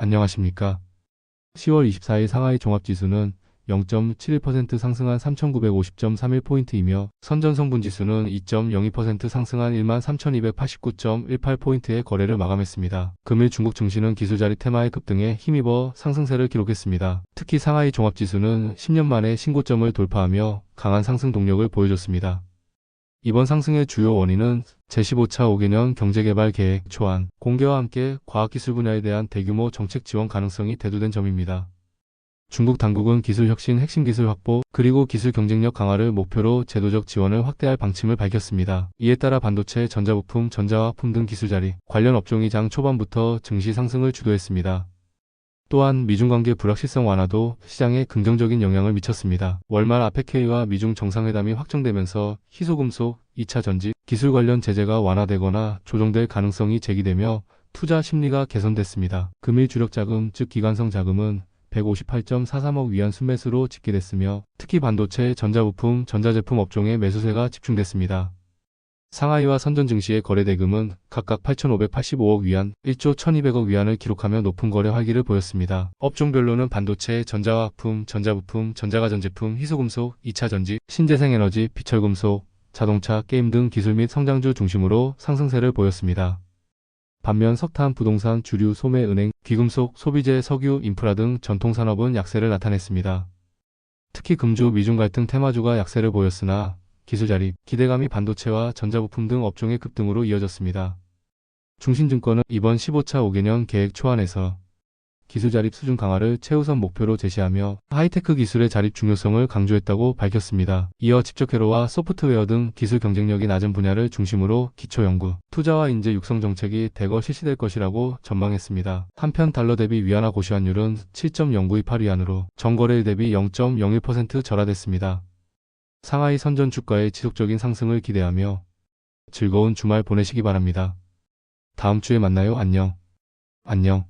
안녕하십니까. 10월 24일 상하이 종합지수는 0.71% 상승한 3,950.31포인트이며 선전성분 지수는 2.02% 상승한 13,289.18포인트의 거래를 마감했습니다. 금일 중국 증시는 기술자리 테마의 급등에 힘입어 상승세를 기록했습니다. 특히 상하이 종합지수는 10년 만에 신고점을 돌파하며 강한 상승 동력을 보여줬습니다. 이번 상승의 주요 원인은 제15차 5개년 경제개발 계획 초안, 공개와 함께 과학기술 분야에 대한 대규모 정책 지원 가능성이 대두된 점입니다. 중국 당국은 기술 혁신, 핵심 기술 확보, 그리고 기술 경쟁력 강화를 목표로 제도적 지원을 확대할 방침을 밝혔습니다. 이에 따라 반도체, 전자부품, 전자화학품 등 기술 자리, 관련 업종이 장 초반부터 증시 상승을 주도했습니다. 또한 미중 관계 불확실성 완화도 시장에 긍정적인 영향을 미쳤습니다. 월말 아페케이와 미중 정상회담이 확정되면서 희소금속, 2차 전지, 기술 관련 제재가 완화되거나 조정될 가능성이 제기되며 투자 심리가 개선됐습니다. 금일 주력 자금, 즉 기관성 자금은 158.43억 위안 순매수로 집계됐으며 특히 반도체, 전자부품, 전자제품 업종에 매수세가 집중됐습니다. 상하이와 선전 증시의 거래 대금은 각각 8,585억 위안, 1조 1,200억 위안을 기록하며 높은 거래 활기를 보였습니다. 업종별로는 반도체, 전자화학품, 전자부품, 전자가전제품, 희소금속, 2차 전지, 신재생에너지, 비철금속, 자동차, 게임 등 기술 및 성장주 중심으로 상승세를 보였습니다. 반면 석탄, 부동산, 주류, 소매, 은행, 귀금속, 소비재, 석유, 인프라 등 전통산업은 약세를 나타냈습니다. 특히 금주, 미중 갈등 테마주가 약세를 보였으나 기술 자립, 기대감이 반도체와 전자부품 등 업종의 급등으로 이어졌습니다. 중신증권은 이번 15차 5개년 계획 초안에서 기술 자립 수준 강화를 최우선 목표로 제시하며 하이테크 기술의 자립 중요성을 강조했다고 밝혔습니다. 이어 집적회로와 소프트웨어 등 기술 경쟁력이 낮은 분야를 중심으로 기초 연구, 투자와 인재 육성 정책이 대거 실시될 것이라고 전망했습니다. 한편 달러 대비 위안화 고시환율은 7.0928위안으로 전거래일 대비 0.01% 절하됐습니다. 상하이 선전 주가의 지속적인 상승을 기대하며 즐거운 주말 보내시기 바랍니다. 다음 주에 만나요. 안녕. 안녕.